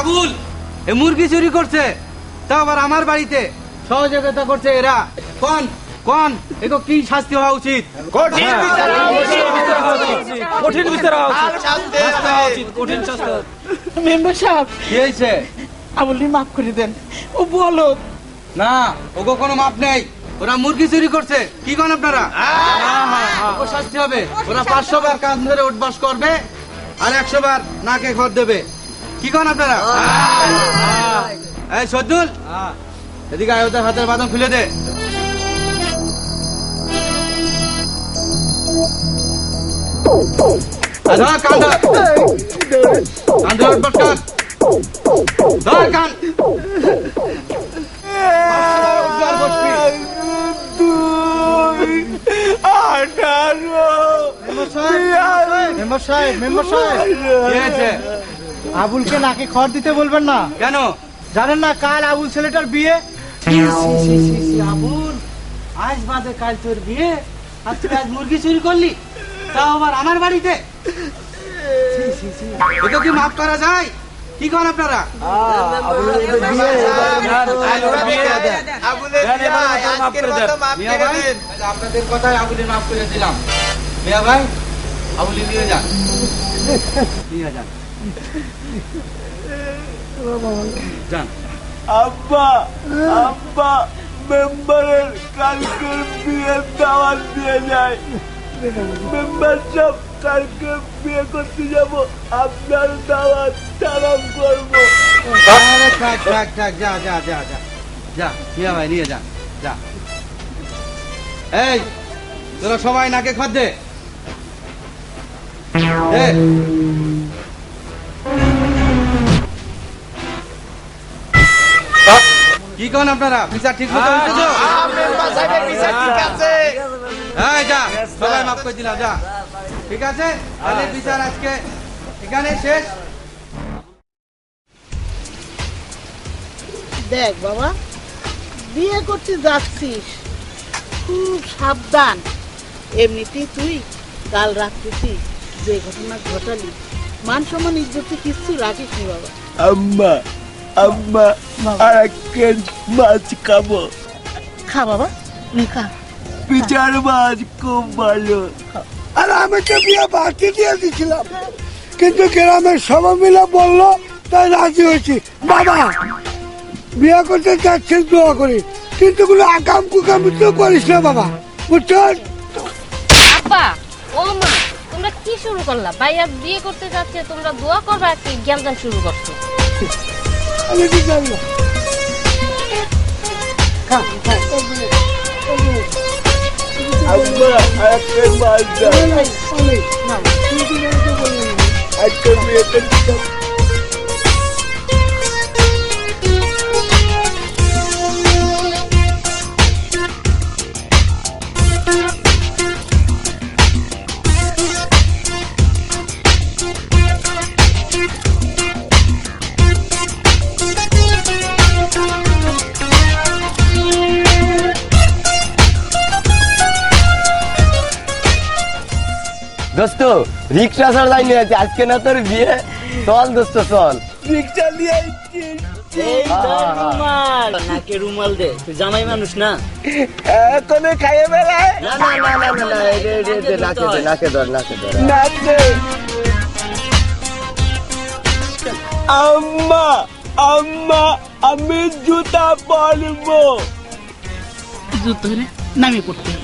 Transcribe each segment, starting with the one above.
আবুল এ মুরগি চুরি করছে তা আবার আমার বাড়িতে। সহযোগিতা করছে এরা। কোন কোন এগো কি শাস্তি হওয়া উচিত? কঠিন বিচার হওয়া উচিত। কঠিন বিচার কঠিন শাস্তি। মেম্বার সাহেব কি হয়েছে? আমলি মাফ করে দেন। ও বলো না ওগো কোনো মাপ নেই। ওরা মুরগি চুরি করছে। কি কোন আপনারা? ওগো শাস্তি হবে। ওরা পাঁচশো বার কান ধরে উঠবাস করবে আর একশো বার নাকে ঘর দেবে। কি কন আপনারা? এই সজ্জুল এদিকে আয় ওদের হাতের বাদন খুলে দে। ধর কান ধর। কান ধরে উঠবাস ধর কান। উদ্ধার মেম্বার সাহেব মেম্বার সাহেব কি হয়েছে? আবুলকে নাকে খড় দিতে বলবেন না। কেন? জানেন না কাল আবুল ছেলেটার বিয়ে? আবুল আজ বাদে কাল তোর বিয়ে আর তুই আজ মুরগি চুরি করলি তাও আবার আমার বাড়িতে। এটা কি মাফ করা যায়? কি করেন আপনারা। আপনাদের কথায় আবুলি মাফ করে দিলাম। মিয়া ভাই আবুলি নিয়ে যান। নিয়ে যান। যান আব্বা আব্বা মেম্বারের কালকের বিয়ের দাওয়াত দিয়ে যায়। মেম্বার সব কালকে বিয়ে করতে যাব আপনার দাওয়াত সালাম করব। থাক থাক থাক যা যা যা যা যা মিয়া ভাই নিয়ে যান যা। এই তোরা সবাই নাকে খদ দে কি কোন আপনারা? বিচার ঠিক মতো বিচার ঠিক আছে। এই যা সবাই মাফ করে দিলাম যা। ঠিক আছে? তাহলে বিচার আজকে এখানে শেষ। দেখ বাবা বিয়ে করতে যাচ্ছিস খুব সাবধান। এমনিতেই তুই কাল রাত্রিতে যে ঘটনা ঘটালি মান সম্মান ইজ্জতে কিচ্ছু রাখিস নি বাবা। আম্মা আম্মা আর একজন মাছ খাব? খা বাবা নে খা। বিচার মাছ খুব ভালো। আর আমি তো বিয়ে বাকি দিয়ে দিয়েছিলাম। কিন্তু গ্রামের সবাই মিলে বলল তাই রাজি হয়েছি। বাবা বিয়ে করতে চাচ্ছিস দোয়া করি। কিন্তু কোনো আকাম কুকাম তো করিস না বাবা বুঝছ আব্বা ও মা তোমরা কি শুরু করলা? ভাইয়া বিয়ে করতে যাচ্ছে তোমরা দোয়া করবা কি জ্ঞান শুরু করছ? আমি কি জানব আম্মা একটা মাছ দাও একটা বিয়ে করতে দোস্ত রিক্সা ছাড়া যাইনি আছে আজকে না তোর বিয়ে। চল দোস্ত চল। রিক্সা নিয়ে রুমাল। নাকে রুমাল দে। তুই জামাই মানুষ না? এখনও খাইয়ে বেড়ায়। না না না না না না এই যে- এই যে- এই যে নাকে দে নাকে ধর নাকে ধর নাচে আম্মা আম্মা আমি জুতা পরবো। জুতো রে নামে পড়তে হবে।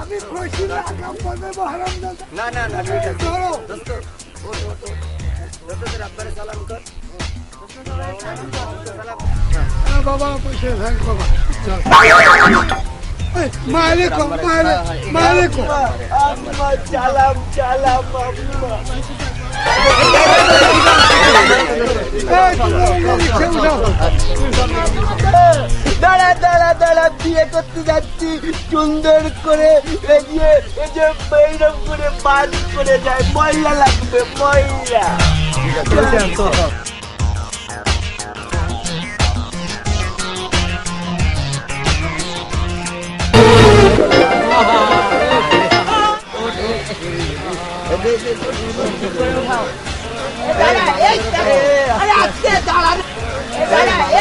আমি কইছি না কাম করবে হারাম দাদা না না না ঠিক আছে ধরো দোস্ত ওঠ ওঠ ওঠ দোস্ত তোর আব্বারে সালাম কর হ্যাঁ, বাবা পয়সা থ্যাংক বাবা মায়েরে মায়েরে কম আম্মা চালাম চালাম আম্মা এই, দাঁড়া দাঁড়া দাঁড়া বিয়ে করতে যাচ্ছি। সুন্দর করে এই যে এই এইরকম করে বাদ করে যায়। ময়লা লাগবে ময়লা। বাজাই ধরে দিয়ে উল্টো করে দে এই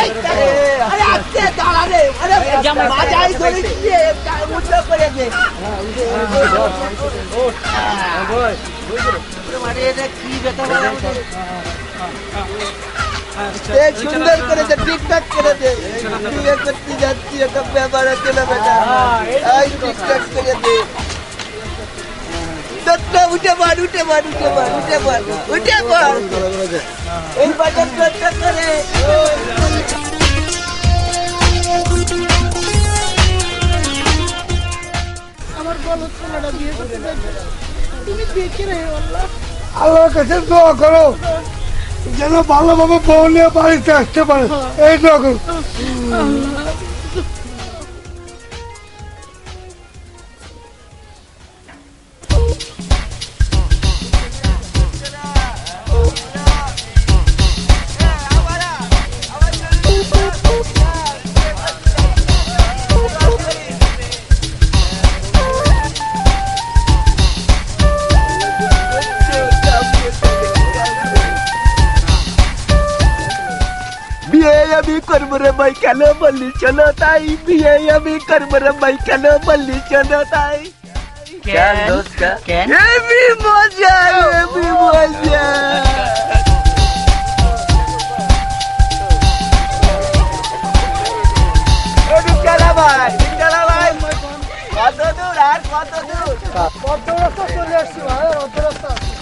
সুন্দর করে দে ঠিকঠাক করে দে বিয়ে করতে যাচ্ছি একটা ব্যাপার আছে না বেটা এই ঠিকঠাক করে দে দত্তা উঠে পার উঠে পার উঠে পার উঠে পার উঠে পার এই বাজার দত্তা করে আমার বলো ছেলেটা বিয়ে করতে যাচ্ছে তুমি দেখে রে আল্লাহ। আল্লাহর কাছে দোয়া করো যেন ভালোভাবে বউ নিয়ে বাড়িতে আসতে পারে। এই দোয়া করো। করব রে ভাই কেন বললি চলো তাই বিয়ে আমি করব রে ভাই কেন বললি চলো তাই কেন কেন এবি মজা এবি মজা কত দূর আর কত দূর কত রাস্তা চলে আসছি ভাই অত রাস্তা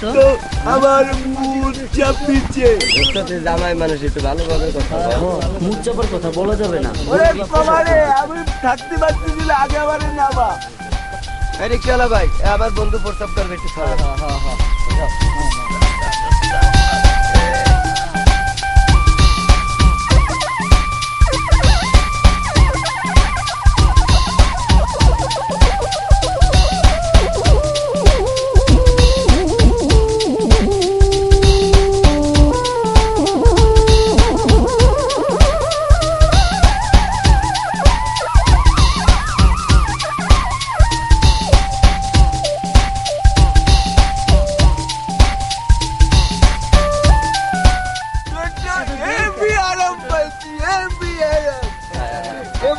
দোস্ত আমার চাপিছে। জামাই মানুষ একটু ভালোভাবে কথা বল। ওরে কমারে আমি থাকতে পারতেছি না আগে আমারে নামা। এই রিক্সাওয়ালা ভাই? আমার বন্ধু প্রস্তাব করবে একটু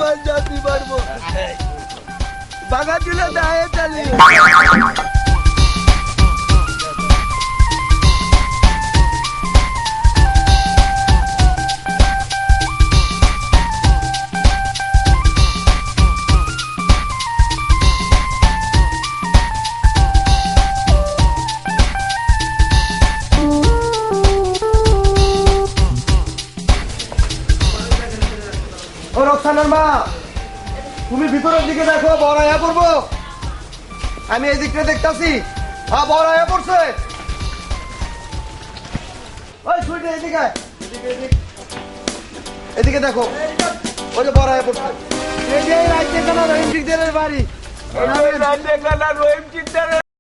এবার যাতে পারব। বাগা দিলে দায়ে চালিয়ে। বড় পড়ব। আমি এই দিকটা দেখতেছি। হ্যাঁ বড় আয়া পড়ছে এদিকে দেখো। ওই যে বড় আয়া পড়ছে। এই যে রাজ্যে কেন রহিম বাড়ি।